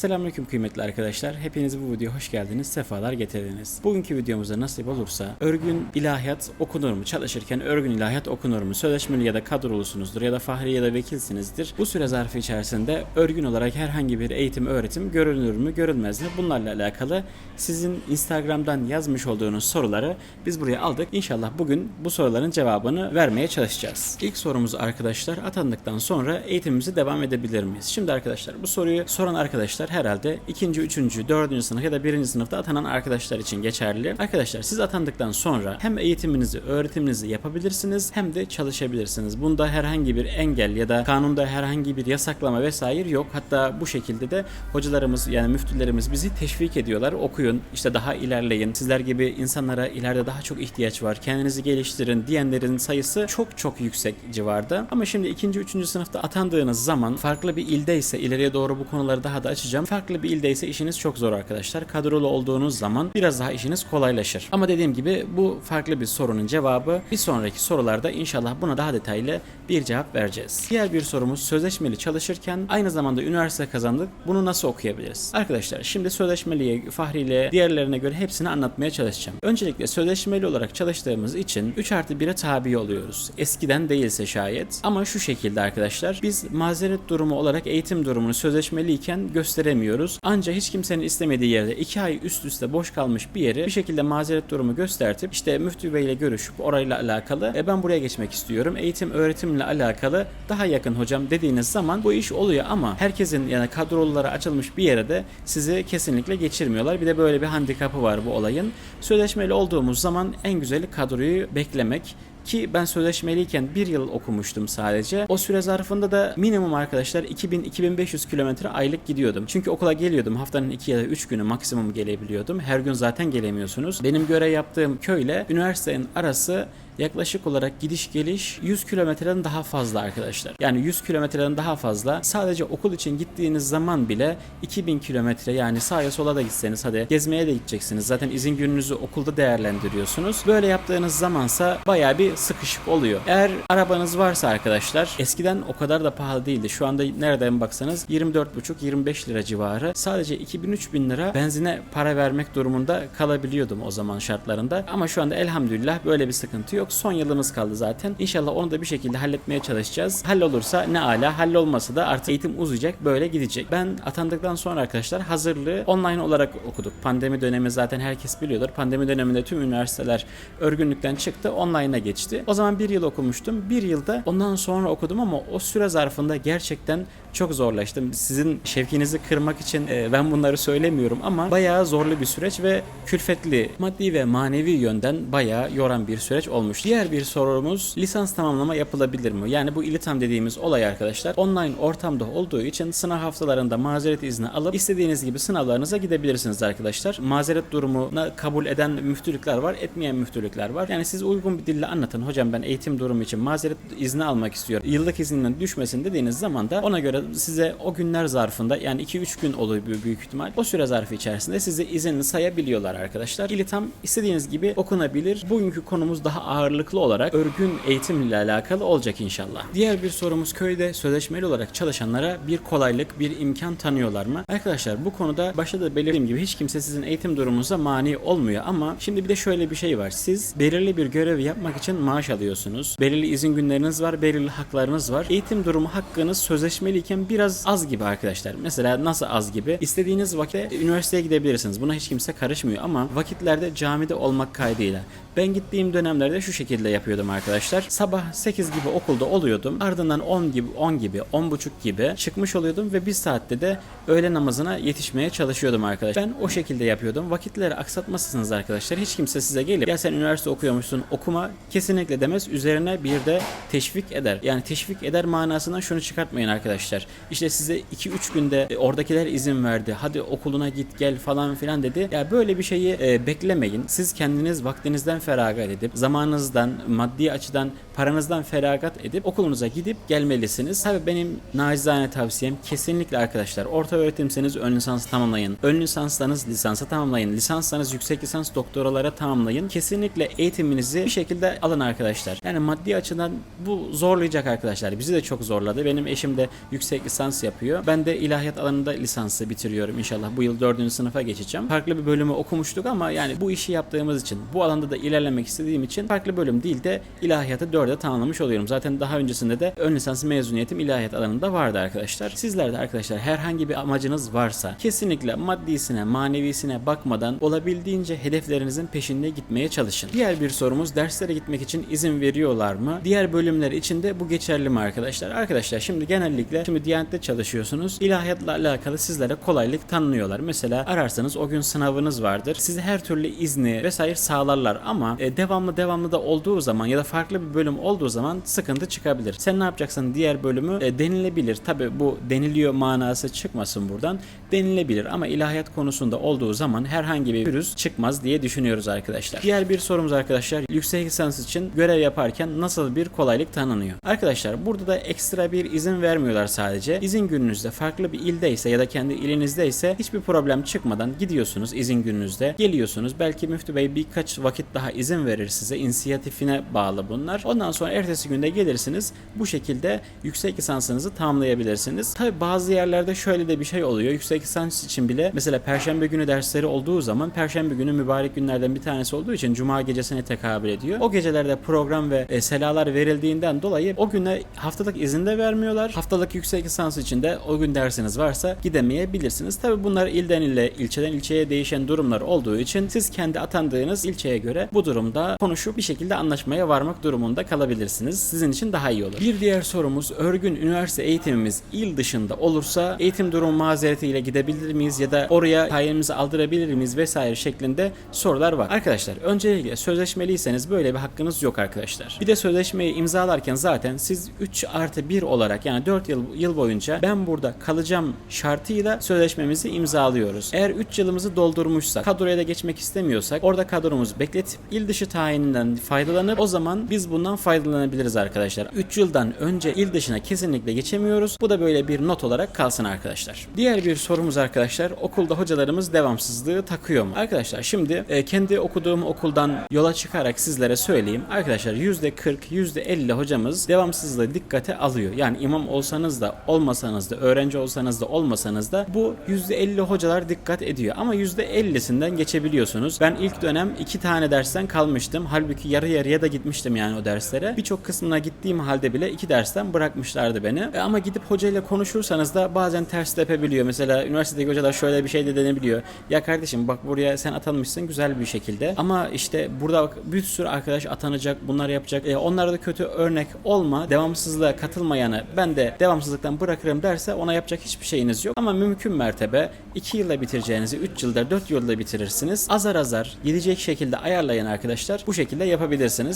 Selamünaleyküm kıymetli arkadaşlar. Hepiniz bu videoya hoş geldiniz, sefalar getirdiniz. Bugünkü videomuzda nasip olursa örgün ilahiyat okunur mu? Çalışırken örgün ilahiyat okunur mu? Sözleşmeli ya da kadrolusunuzdur ya da fahri ya da vekilsinizdir. Bu süre zarfı içerisinde örgün olarak herhangi bir eğitim, öğretim görünür mü, görünmez mi? Bunlarla alakalı sizin Instagram'dan yazmış olduğunuz soruları biz buraya aldık. İnşallah bugün bu soruların cevabını vermeye çalışacağız. İlk sorumuz arkadaşlar atandıktan sonra eğitimimizi devam edebilir miyiz? Şimdi arkadaşlar bu soruyu soran arkadaşlar herhalde ikinci, üçüncü, dördüncü sınıf ya da birinci sınıfta atanan arkadaşlar için geçerli. Arkadaşlar siz atandıktan sonra hem eğitiminizi, öğretiminizi yapabilirsiniz hem de çalışabilirsiniz. Bunda herhangi bir engel ya da kanunda herhangi bir yasaklama vesaire yok. Hatta bu şekilde de hocalarımız yani müftülerimiz bizi teşvik ediyorlar. Okuyun, işte daha ilerleyin. Sizler gibi insanlara ileride daha çok ihtiyaç var. Kendinizi geliştirin diyenlerin sayısı çok çok yüksek civarda. Ama şimdi ikinci, üçüncü sınıfta atandığınız zaman farklı bir ildeyse ileriye doğru bu konuları daha da açacağım. Farklı bir ildeyse işiniz çok zor arkadaşlar. Kadrolu olduğunuz zaman biraz daha işiniz kolaylaşır. Ama dediğim gibi bu farklı bir sorunun cevabı. Bir sonraki sorularda inşallah buna daha detaylı bir cevap vereceğiz. Diğer bir sorumuz sözleşmeli çalışırken aynı zamanda üniversite kazandık. Bunu nasıl okuyabiliriz? Arkadaşlar şimdi sözleşmeliye, fahriyle diğerlerine göre hepsini anlatmaya çalışacağım. Öncelikle sözleşmeli olarak çalıştığımız için 3 artı 1'e tabi oluyoruz. Eskiden değilse şayet. Ama şu şekilde arkadaşlar biz mazeret durumu olarak eğitim durumunu sözleşmeliyken gösteremiyoruz. Ancak hiç kimsenin istemediği yerde 2 ay üst üste boş kalmış bir yeri bir şekilde mazeret durumu göstertip işte müftü beyle görüşüp orayla alakalı e ben buraya geçmek istiyorum. Eğitim öğretimle alakalı daha yakın hocam dediğiniz zaman bu iş oluyor ama herkesin yani kadrolulara açılmış bir yere de sizi kesinlikle geçirmiyorlar. Bir de böyle bir handikapı var bu olayın. Sözleşmeli olduğumuz zaman en güzeli kadroyu beklemek ki ben sözleşmeliyken bir yıl okumuştum sadece. O süre zarfında da minimum arkadaşlar 2000-2500 kilometre aylık gidiyordum. Çünkü okula geliyordum. Haftanın 2 ya da 3 günü maksimum gelebiliyordum. Her gün zaten gelemiyorsunuz. Benim görev yaptığım köyle üniversitenin arası yaklaşık olarak gidiş geliş 100 kilometreden daha fazla arkadaşlar. Yani 100 kilometreden daha fazla. Sadece okul için gittiğiniz zaman bile 2000 kilometre yani sağa sola da gitseniz hadi gezmeye de gideceksiniz. Zaten izin gününüzü okulda değerlendiriyorsunuz. Böyle yaptığınız zamansa baya bir sıkışık oluyor. Eğer arabanız varsa arkadaşlar eskiden o kadar da pahalı değildi. Şu anda nereden baksanız 24,5-25 lira civarı. Sadece 2000-3000 lira benzine para vermek durumunda kalabiliyordum o zaman şartlarında. Ama şu anda elhamdülillah böyle bir sıkıntı yok. Son yılımız kaldı zaten. İnşallah onu da bir şekilde halletmeye çalışacağız. Hallolursa ne ala, hallolmasa da artık eğitim uzayacak, böyle gidecek. Ben atandıktan sonra arkadaşlar hazırlığı online olarak okuduk. Pandemi dönemi zaten herkes biliyordur. Pandemi döneminde tüm üniversiteler örgünlükten çıktı, online'a geçti. O zaman bir yıl okumuştum. Bir yılda ondan sonra okudum ama o süre zarfında gerçekten çok zorlaştım. Sizin şevkinizi kırmak için e, ben bunları söylemiyorum ama bayağı zorlu bir süreç ve külfetli, maddi ve manevi yönden bayağı yoran bir süreç olmuş. Diğer bir sorumuz lisans tamamlama yapılabilir mi? Yani bu ilitam dediğimiz olay arkadaşlar online ortamda olduğu için sınav haftalarında mazeret izni alıp istediğiniz gibi sınavlarınıza gidebilirsiniz arkadaşlar. Mazeret durumuna kabul eden müftülükler var, etmeyen müftülükler var. Yani siz uygun bir dille anlatın. Hocam ben eğitim durumu için mazeret izni almak istiyorum. Yıllık izninden düşmesin dediğiniz zaman da ona göre size o günler zarfında yani 2-3 gün oluyor büyük, ihtimal. O süre zarfı içerisinde size izinli sayabiliyorlar arkadaşlar. İlitam istediğiniz gibi okunabilir. Bugünkü konumuz daha ağırlıklı olarak örgün eğitim ile alakalı olacak inşallah. Diğer bir sorumuz köyde sözleşmeli olarak çalışanlara bir kolaylık, bir imkan tanıyorlar mı? Arkadaşlar bu konuda başta da belirttiğim gibi hiç kimse sizin eğitim durumunuza mani olmuyor ama şimdi bir de şöyle bir şey var. Siz belirli bir görevi yapmak için maaş alıyorsunuz. Belirli izin günleriniz var, belirli haklarınız var. Eğitim durumu hakkınız sözleşmeliyken biraz az gibi arkadaşlar. Mesela nasıl az gibi? İstediğiniz vakitte üniversiteye gidebilirsiniz. Buna hiç kimse karışmıyor ama vakitlerde camide olmak kaydıyla. Ben gittiğim dönemlerde şu şekilde yapıyordum arkadaşlar. Sabah 8 gibi okulda oluyordum. Ardından 10 gibi, 10 gibi, 10 buçuk gibi çıkmış oluyordum ve bir saatte de öğle namazına yetişmeye çalışıyordum arkadaşlar. Ben o şekilde yapıyordum. Vakitleri aksatmazsınız arkadaşlar. Hiç kimse size gelip ya sen üniversite okuyormuşsun okuma kesinlikle demez. Üzerine bir de teşvik eder. Yani teşvik eder manasından şunu çıkartmayın arkadaşlar. İşte size 2-3 günde e, oradakiler izin verdi. Hadi okuluna git gel falan filan dedi. Ya böyle bir şeyi e, beklemeyin. Siz kendiniz vaktinizden feragat edip zamanınızı zamanınızdan, maddi açıdan paranızdan feragat edip okulunuza gidip gelmelisiniz. Tabii benim nacizane tavsiyem kesinlikle arkadaşlar orta öğretimseniz ön lisans tamamlayın. Ön lisansanız lisansı tamamlayın. Lisansanız yüksek lisans doktoralara tamamlayın. Kesinlikle eğitiminizi bir şekilde alın arkadaşlar. Yani maddi açıdan bu zorlayacak arkadaşlar. Bizi de çok zorladı. Benim eşim de yüksek lisans yapıyor. Ben de ilahiyat alanında lisansı bitiriyorum inşallah. Bu yıl dördüncü sınıfa geçeceğim. Farklı bir bölümü okumuştuk ama yani bu işi yaptığımız için, bu alanda da ilerlemek istediğim için farklı bölüm değil de ilahiyatı dörde tamamlamış oluyorum. Zaten daha öncesinde de ön lisans mezuniyetim ilahiyat alanında vardı arkadaşlar. Sizler de arkadaşlar herhangi bir amacınız varsa kesinlikle maddisine, manevisine bakmadan olabildiğince hedeflerinizin peşinde gitmeye çalışın. Diğer bir sorumuz derslere gitmek için izin veriyorlar mı? Diğer bölümler için de bu geçerli mi arkadaşlar? Arkadaşlar şimdi genellikle şimdi Diyanet'te çalışıyorsunuz. İlahiyatla alakalı sizlere kolaylık tanınıyorlar. Mesela ararsanız o gün sınavınız vardır. Size her türlü izni vesaire sağlarlar ama e, devamlı devamlı da olduğu zaman ya da farklı bir bölüm olduğu zaman sıkıntı çıkabilir. Sen ne yapacaksın diğer bölümü e, denilebilir. Tabi bu deniliyor manası çıkmasın buradan. Denilebilir ama ilahiyat konusunda olduğu zaman herhangi bir virüs çıkmaz diye düşünüyoruz arkadaşlar. Diğer bir sorumuz arkadaşlar yüksek lisans için görev yaparken nasıl bir kolaylık tanınıyor? Arkadaşlar burada da ekstra bir izin vermiyorlar sadece. İzin gününüzde farklı bir ildeyse ya da kendi ilinizdeyse hiçbir problem çıkmadan gidiyorsunuz izin gününüzde. Geliyorsunuz. Belki müftü bey birkaç vakit daha izin verir size. İnisiyatifine bağlı bunlar. Ondan sonra ertesi günde gelirsiniz. Bu şekilde yüksek lisansınızı tamamlayabilirsiniz. Tabi bazı yerlerde şöyle de bir şey oluyor. Yüksek lisans için bile mesela perşembe günü dersleri olduğu zaman perşembe günü mübarek günlerden bir tanesi olduğu için cuma gecesine tekabül ediyor. O gecelerde program ve e, selalar verildiğinden dolayı o güne haftalık izin de vermiyorlar. Haftalık yüksek lisans için de o gün dersiniz varsa gidemeyebilirsiniz. Tabi bunlar ilden ile ilçeden ilçeye değişen durumlar olduğu için siz kendi atandığınız ilçeye göre bu durumda konuşup bir şekilde anlaşmaya varmak durumunda kalabilirsiniz. Sizin için daha iyi olur. Bir diğer sorumuz örgün üniversite eğitimimiz il dışında olursa eğitim durumu mazeretiyle gidebilir miyiz ya da oraya tayinimizi aldırabilir miyiz vesaire şeklinde sorular var. Arkadaşlar öncelikle sözleşmeliyseniz böyle bir hakkınız yok arkadaşlar. Bir de sözleşmeyi imzalarken zaten siz 3 artı 1 olarak yani 4 yıl, yıl boyunca ben burada kalacağım şartıyla sözleşmemizi imzalıyoruz. Eğer 3 yılımızı doldurmuşsak kadroya da geçmek istemiyorsak orada kadromuzu bekletip il dışı tayininden faydalanıp o zaman biz bundan faydalanabiliriz arkadaşlar. 3 yıldan önce il dışına kesinlikle geçemiyoruz. Bu da böyle bir not olarak kalsın arkadaşlar. Diğer bir sorumuz arkadaşlar okulda hocalarımız devamsızlığı takıyor mu? Arkadaşlar şimdi e, kendi okuduğum okuldan yola çıkarak sizlere söyleyeyim. Arkadaşlar %40, %50 hocamız devamsızlığı dikkate alıyor. Yani imam olsanız da olmasanız da öğrenci olsanız da olmasanız da bu %50 hocalar dikkat ediyor. Ama %50'sinden geçebiliyorsunuz. Ben ilk dönem iki tane dersten kalmıştım. Halbuki yarı yarıya da gitmiştim yani o derslere. Birçok kısmına gittiğim halde bile iki dersten bırakmışlardı beni. E, ama gidip hocayla konuşursanız da bazen ters tepebiliyor. Mesela üniversitedeki hocalar şöyle bir şey de denebiliyor. Ya kardeşim bak buraya sen atanmışsın güzel bir şekilde. Ama işte burada bak bir sürü arkadaş atanacak, bunlar yapacak. E, onlara da kötü örnek olma. Devamsızlığa katılmayanı ben de devamsızlıktan bırakırım derse ona yapacak hiçbir şeyiniz yok. Ama mümkün mertebe 2 yılda bitireceğinizi 3 yılda 4 yılda bitirirsiniz. Azar azar gidecek şekilde ayarlayın arkadaşlar. Bu şekilde yapabilirsiniz.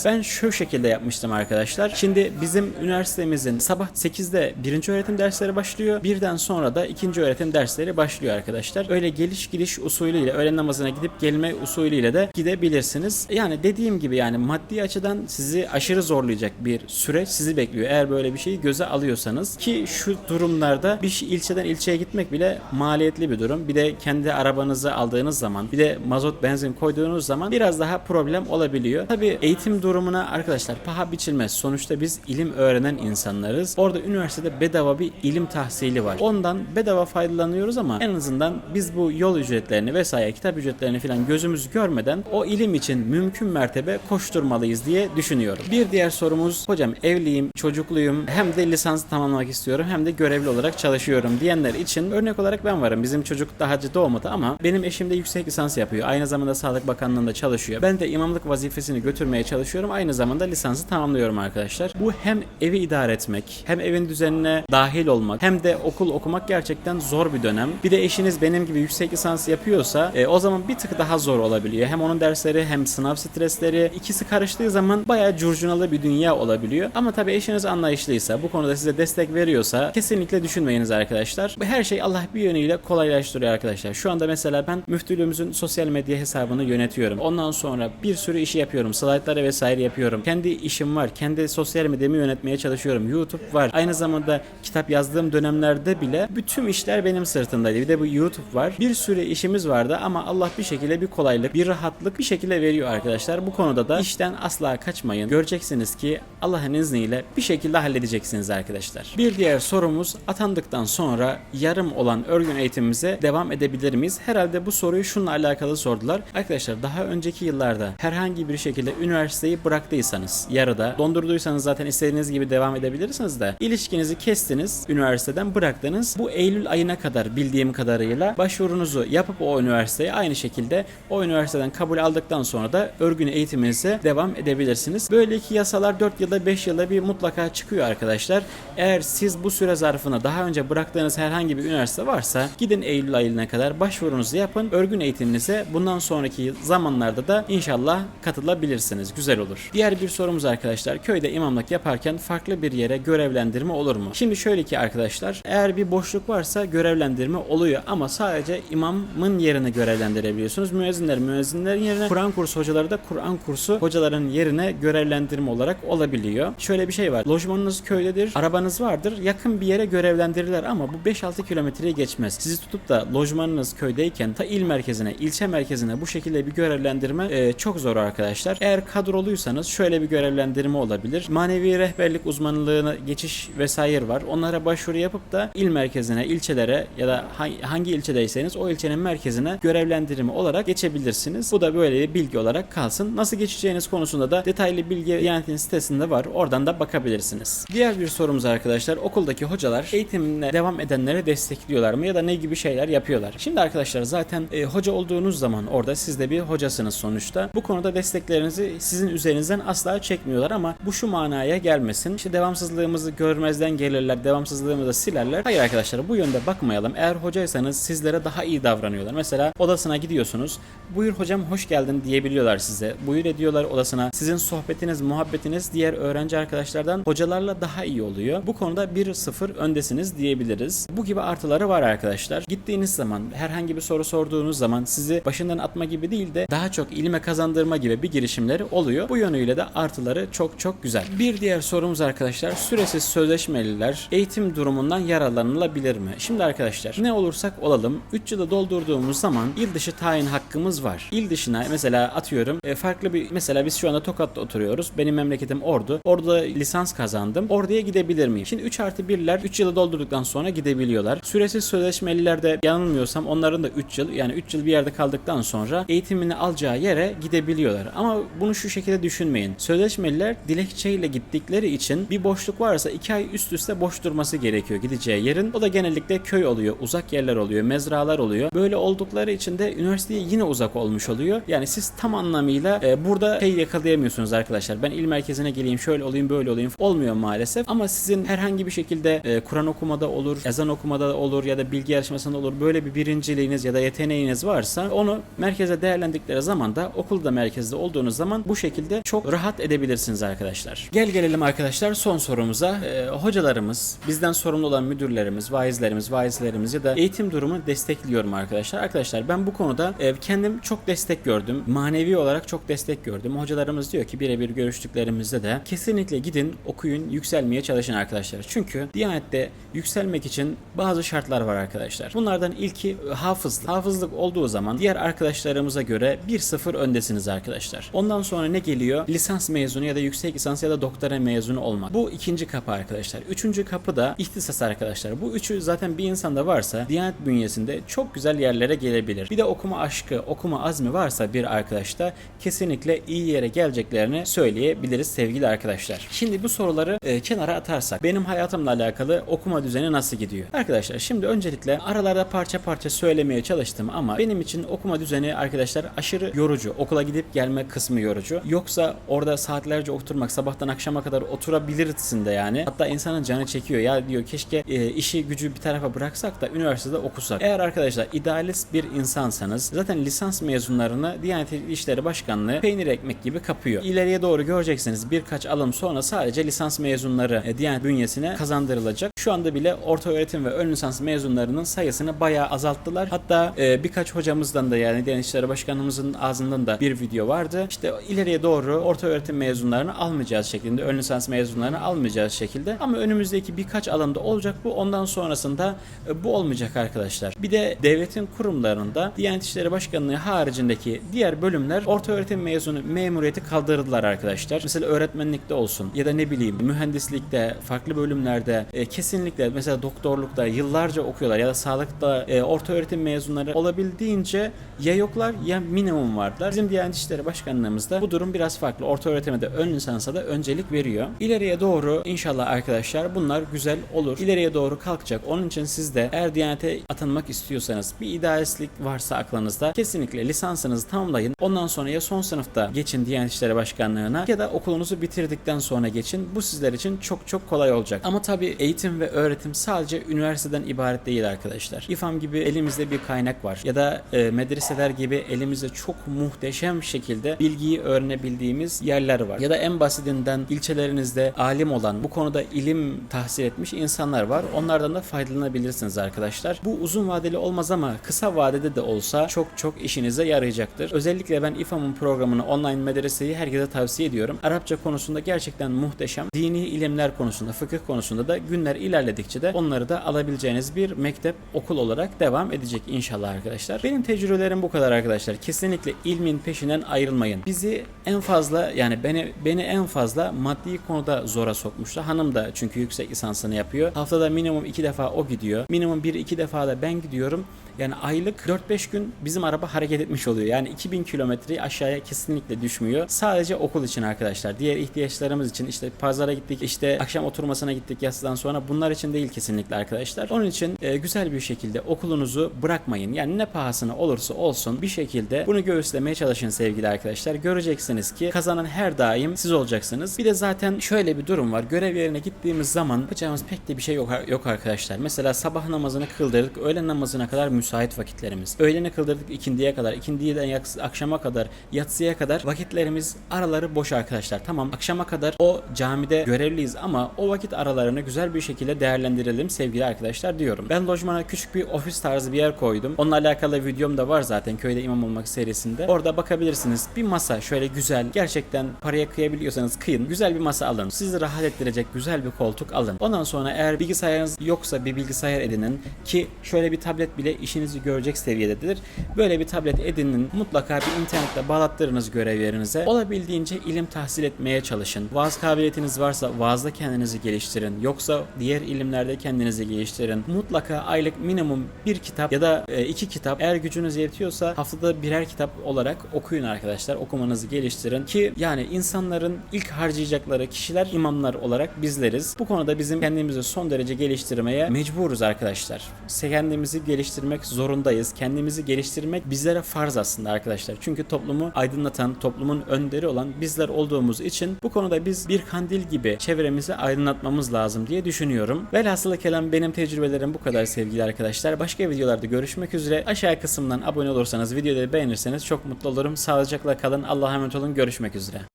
Ben şu şekilde yapmıştım arkadaşlar. Şimdi bizim üniversitemizin sabah 8'de birinci öğretim dersleri başlıyor. Birden sonra da ikinci öğretim dersleri başlıyor arkadaşlar. Öyle geliş gidiş usulüyle öğlen namazına gidip gelme usulüyle de gidebilirsiniz. Yani dediğim gibi yani maddi açıdan sizi aşırı zorlayacak bir süreç sizi bekliyor. Eğer böyle bir şeyi göze alıyorsanız ki şu durumlarda bir şey- ilçeden ilçeye gitmek bile maliyetli bir durum. Bir de kendi arabanızı aldığınız zaman bir de mazot benzin koyduğunuz zaman biraz daha problem olabiliyor. Tabi eğitim durumuna arkadaşlar paha biçilmez. Sonuçta biz ilim öğrenen insanlarız. Orada üniversitede bedava bir ilim tahsili var. Ondan bedava faydalanıyoruz ama en azından biz bu yol ücretlerini vesaire kitap ücretlerini falan gözümüz görmeden o ilim için mümkün mertebe koşturmalıyız diye düşünüyorum. Bir diğer sorumuz hocam evliyim, çocukluyum hem de lisans tamamlamak istiyorum hem de görevli olarak çalışıyorum diyenler için örnek olarak ben varım. Bizim çocuk daha önce doğmadı ama benim eşim de yüksek lisans yapıyor. Aynı zamanda Sağlık Bakanlığı'nda çalışıyor. Ben de imamlık vazifesini götürmeye çalışıyorum. Aynı zamanda lisansı tamamlıyorum arkadaşlar. Bu hem evi idare etmek, hem evin düzenine dahil olmak, hem de okul okumak gerçekten zor bir dönem. Bir de eşiniz benim gibi yüksek lisans yapıyorsa e, o zaman bir tık daha zor olabiliyor. Hem onun dersleri hem sınav stresleri ikisi karıştığı zaman bayağı curcunalı bir dünya olabiliyor. Ama tabii eşiniz anlayışlıysa, bu konuda size destek veriyorsa kesinlikle düşünmeyiniz arkadaşlar. Her şey Allah bir yönüyle kolaylaştırıyor arkadaşlar. Şu anda mesela ben müftülüğümüzün sosyal medya hesabını yönetiyorum. Ondan sonra bir sürü işi yapıyorum. Slide slaytları vesaire yapıyorum. Kendi işim var. Kendi sosyal medyamı yönetmeye çalışıyorum. YouTube var. Aynı zamanda kitap yazdığım dönemlerde bile bütün işler benim sırtımdaydı. Bir de bu YouTube var. Bir sürü işimiz vardı ama Allah bir şekilde bir kolaylık, bir rahatlık bir şekilde veriyor arkadaşlar. Bu konuda da işten asla kaçmayın. Göreceksiniz ki Allah'ın izniyle bir şekilde halledeceksiniz arkadaşlar. Bir diğer sorumuz atandıktan sonra yarım olan örgün eğitimimize devam edebilir miyiz? Herhalde bu soruyu şununla alakalı sordular. Arkadaşlar daha önceki yıllarda herhangi bir şekilde üniversiteyi bıraktıysanız yarıda dondurduysanız zaten istediğiniz gibi devam edebilirsiniz de ilişkinizi kestiniz üniversiteden bıraktınız. Bu Eylül ayına kadar bildiğim kadarıyla başvurunuzu yapıp o üniversiteye aynı şekilde o üniversiteden kabul aldıktan sonra da örgün eğitiminize devam edebilirsiniz. Böyle iki yasalar 4 yılda 5 yılda bir mutlaka çıkıyor arkadaşlar. Eğer siz bu süre zarfına daha önce bıraktığınız herhangi bir üniversite varsa gidin Eylül ayına kadar başvurunuzu yapın. Örgün eğitiminize bundan sonraki zamanlarda da inşallah katılabilirsiniz. Güzel olur. Diğer bir sorumuz arkadaşlar. Köyde imamlık yaparken farklı bir yere görevlendirme olur mu? Şimdi şöyle ki arkadaşlar eğer bir boşluk varsa görevlendirme oluyor ama sadece imamın yerine görevlendirebiliyorsunuz. Müezzinler müezzinlerin yerine Kur'an kursu hocaları da Kur'an kursu hocaların yerine görevlendirme olarak olabiliyor. Şöyle bir şey var. Lojmanınız köydedir. Arabanız vardır. Yakın bir yere görevlendirirler ama bu 5-6 kilometreyi geçmez. Sizi tutup da lojmanınız köydeyken ta il merkezine, ilçe merkezine bu şekilde bir görevlendirme e, çok zor arkadaşlar. Eğer kadroluysanız şöyle bir görevlendirme olabilir. Manevi rehberlik uzmanlığına geçiş vesaire var. Onlara başvuru yapıp da il merkezine, ilçelere ya da hangi ilçedeyseniz o ilçenin merkezine görevlendirme olarak geçebilirsiniz. Bu da böyle bir bilgi olarak kalsın. Nasıl geçeceğiniz konusunda da detaylı bilgi Diyanet'in sitesinde var. Oradan da bakabilirsiniz. Diğer bir sorumuz arkadaşlar. Okuldaki hocalar eğitimine devam edenleri destekliyorlar mı ya da ne gibi şeyler yapıyorlar? Şimdi arkadaşlar zaten e, hoca olduğunuz zaman orada siz de bir hocasınız sonuçta. Bu konuda desteklerinizi sizin üzerinizden asla çekmiyorlar ama bu şu manaya gelmesin. İşte devamsızlığımızı görmezden gelirler, devamsızlığımızı silerler. Hayır arkadaşlar bu yönde bakmayalım. Eğer hocaysanız sizlere daha iyi davranıyorlar. Mesela odasına gidiyorsunuz. Buyur hocam hoş geldin diyebiliyorlar size. Buyur ediyorlar odasına. Sizin sohbetiniz, muhabbetiniz diğer öğrenci arkadaşlardan hocalarla daha iyi oluyor. Bu konuda 1-0 öndesiniz diyebiliriz. Bu gibi artıları var arkadaşlar. Gittiğiniz zaman herhangi bir soru sorduğunuz zaman sizi başından atma gibi değil de daha çok ilme kazandırma gibi bir girişimleri oluyor. Bu yönüyle de artıları çok çok güzel. Bir diğer sorumuz arkadaşlar süresiz sözleşmeliler eğitim durumundan yararlanılabilir mi? Şimdi arkadaşlar ne olursak olalım 3 yılı doldurduğumuz zaman il dışı tayin hakkımız var. İl dışına mesela atıyorum e, farklı bir mesela biz şu anda Tokat'ta oturuyoruz. Benim memleketim Ordu. Ordu'da lisans kazandım. Ordu'ya gidebilir miyim? Şimdi 3 artı 1'ler 3 yılı doldurduktan sonra gidebiliyorlar. Süresiz sözleşmelilerde yanılmıyorsam onların da 3 yıl yani 3 yıl bir yerde kaldıktan sonra eğitimini alacağı yere gidebiliyorlar. Ama bunu şu şekilde düşünmeyin. Sözleşmeliler dilekçeyle gittikleri için bir boşluk varsa 2 ay üst üste boş durması gerekiyor gideceği yerin. O da genellikle köy oluyor, uzak yerler oluyor, mezralar oluyor. Böyle oldukları için de üniversiteye yine uzak olmuş oluyor. Yani siz tam anlamıyla e, burada şey yakalayamıyorsunuz arkadaşlar. Ben il merkezine geleyim, şöyle olayım, böyle olayım. Olmuyor maalesef. Ama sizin herhangi bir şekilde e, Kur'an okumada olur, ezan okumada olur ya da bilgi yarışmasında olur. Böyle bir birinciliğiniz ya da yeteneğiniz varsa onu merkeze değerlendikleri zaman da okulda merkezde olduğunuz zaman bu şekilde çok rahat edebilirsiniz arkadaşlar. Gel gelelim arkadaşlar son sorumuza. E, hocalarımız, bizden sorumlu olan müdürlerimiz, vaizlerimiz, vaizlerimiz ya da eğitim durumu destekliyorum arkadaşlar. Arkadaşlar ben bu konuda e, kendim çok destek gördüm. Manevi olarak çok destek gördüm. Hocalarımız diyor ki birebir görüştüklerimizde de kesinlikle gidin okuyun yükselmeye çalışın arkadaşlar. Çünkü Diyanet'te yükselmek için bazı şartlar var arkadaşlar. Bunlardan ilki e, hafızlık. Hafızlık olduğu zaman diğer arkadaşlarımıza göre 1-0 öndesiniz arkadaşlar. Ondan sonra ne geliyor? Lisans mezunu ya da yüksek lisans ya da doktora mezunu olmak. Bu ikinci kapı arkadaşlar. Üçüncü kapı da ihtisas arkadaşlar. Bu üçü zaten bir insanda varsa Diyanet bünyesinde çok güzel yerlere gelebilir. Bir de okuma aşkı, okuma azmi varsa bir arkadaşta kesinlikle iyi yere geleceklerini söyleyebiliriz sevgili arkadaşlar. Şimdi bu soruları e, kenara atarsak benim hayatımla alakalı okuma düzeni nasıl gidiyor? Arkadaşlar şimdi öncelikle aralarda parça parça söylemeye çalıştım ama benim için okuma düzeni arkadaşlar aşırı yorucu. Okula gidip gelme kısmı yorucu. Yoksa orada saatlerce oturmak sabahtan akşama kadar oturabilirsin de yani. Hatta insanın canı çekiyor ya diyor keşke e, işi gücü bir tarafa bıraksak da üniversitede okusak. Eğer arkadaşlar idealist bir insansanız zaten lisans mezunlarını Diyanet İşleri Başkanlığı peynir ekmek gibi kapıyor. İleriye doğru göreceksiniz birkaç alım sonra sadece lisans mezunları e, Diyanet bünyesine kazandırılacak. Şu anda bile orta öğretim ve ön lisans mezunlarının sayısını bayağı azalttılar. Hatta e, birkaç hocamızdan da yani Diyanet İşleri Başkanımızın ağzından da bir video vardı. İşte ileriye doğru orta öğretim mezunlarını almayacağız şeklinde, ön lisans mezunlarını almayacağız şekilde. Ama önümüzdeki birkaç alanda olacak bu. Ondan sonrasında e, bu olmayacak arkadaşlar. Bir de devletin kurumlarında Diyanet İşleri Başkanlığı haricindeki diğer bölümler orta öğretim mezunu memuriyeti kaldırdılar arkadaşlar. Mesela öğretmenlikte olsun ya da ne bileyim mühendislikte, farklı bölümlerde e, kesinlikle mesela doktorlukta yıllarca okuyorlar ya da sağlıkta e, orta öğretim mezunları olabildiğince ya yoklar ya minimum varlar. Bizim Diyanet İşleri Başkanlığımızda bu durum biraz farklı. Orta öğretime de ön lisansa da öncelik veriyor. İleriye doğru inşallah arkadaşlar bunlar güzel olur. İleriye doğru kalkacak. Onun için siz de eğer Diyanet'e atanmak istiyorsanız bir idealistlik varsa aklınızda kesinlikle lisansınızı tamamlayın. Ondan sonra ya son sınıfta geçin Diyanet İşleri Başkanlığı'na ya da okulunuzu bitirdikten sonra geçin. Bu sizler için çok çok kolay olacak. Ama tabii eğitim ve öğretim sadece üniversiteden ibaret değil arkadaşlar. İFAM gibi elimizde bir kaynak var. Ya da e, medreseler gibi elimizde çok muhteşem şekilde bilgiyi öğrenebildiğimiz yerler var. Ya da en basitinden ilçelerinizde alim olan, bu konuda ilim tahsil etmiş insanlar var. Onlardan da faydalanabilirsiniz arkadaşlar. Bu uzun vadeli olmaz ama kısa vadede de olsa çok çok işinize yarayacaktır. Özellikle ben İFAM'ın programını online medreseyi herkese tavsiye ediyorum. Arapça konusunda gerçekten muhteşem. Dini ilimler konusunda, fıkıh konusunda da günler ilerledikçe de onları da alabileceğiniz bir mektep, okul olarak devam edecek inşallah arkadaşlar. Benim tecrübelerim bu kadar arkadaşlar. Kesinlikle ilmin peşinden ayrılmayın. Bizi en fazla yani beni beni en fazla maddi konuda zora sokmuştu. Hanım da çünkü yüksek lisansını yapıyor. Haftada minimum iki defa o gidiyor. Minimum bir iki defa da ben gidiyorum. Yani aylık 4-5 gün bizim araba hareket etmiş oluyor. Yani 2000 kilometreyi aşağıya kesinlikle düşmüyor. Sadece okul için arkadaşlar. Diğer ihtiyaçlarımız için işte pazara gittik, işte akşam oturmasına gittik yatsıdan sonra bunlar için değil kesinlikle arkadaşlar. Onun için e, güzel bir şekilde okulunuzu bırakmayın. Yani ne pahasına olursa olsun bir şekilde bunu göğüslemeye çalışın sevgili arkadaşlar. Göreceksiniz ki kazanan her daim siz olacaksınız. Bir de zaten şöyle bir durum var. Görev yerine gittiğimiz zaman yapacağımız pek de bir şey yok, yok arkadaşlar. Mesela sabah namazını kıldırdık. Öğlen namazına kadar müsait vakitlerimiz. Öğlene kıldırdık ikindiye kadar. ikindiden akşama kadar, yatsıya kadar vakitlerimiz araları boş arkadaşlar. Tamam akşama kadar o camide görevliyiz ama o vakit aralarını güzel bir şekilde değerlendirelim sevgili arkadaşlar diyorum. Ben lojmana küçük bir ofis tarzı bir yer koydum. Onunla alakalı videom da var zaten köyde imam olmak serisinde. Orada bakabilirsiniz. Bir masa şöyle güzel gerçekten paraya kıyabiliyorsanız kıyın. Güzel bir masa alın. Sizi rahat ettirecek güzel bir koltuk alın. Ondan sonra eğer bilgisayarınız yoksa bir bilgisayar edinin ki şöyle bir tablet bile işinizi görecek seviyededir. Böyle bir tablet edinin. Mutlaka bir internetle bağlattırınız görev yerinize. Olabildiğince ilim tahsil etmeye çalışın. Vaaz kabiliyetiniz varsa vaazda kendinizi geliştirin. Yoksa diğer ilimlerde kendinizi geliştirin. Mutlaka aylık minimum bir kitap ya da e, iki kitap eğer gücünüz yetiyorsa haftada birer kitap olarak okuyun arkadaşlar. Okumanızı geliştirin ki yani insanların ilk harcayacakları kişiler imamlar olarak bizleriz. Bu konuda bizim kendimizi son derece geliştirmeye mecburuz arkadaşlar. Kendimizi geliştirmek zorundayız. Kendimizi geliştirmek bizlere farz aslında arkadaşlar. Çünkü toplumu aydınlatan, toplumun önderi olan bizler olduğumuz için bu konuda biz bir kandil gibi çevremizi aydınlatmamız lazım diye düşünüyorum. Velhasılı kelam benim tecrübelerim bu kadar sevgili arkadaşlar. Başka videolarda görüşmek üzere. Aşağı kısımdan abone olursanız, videoları beğenirseniz çok mutlu olurum. Sağlıcakla kalın. Allah'a emanet olun. Görüşmek üzere.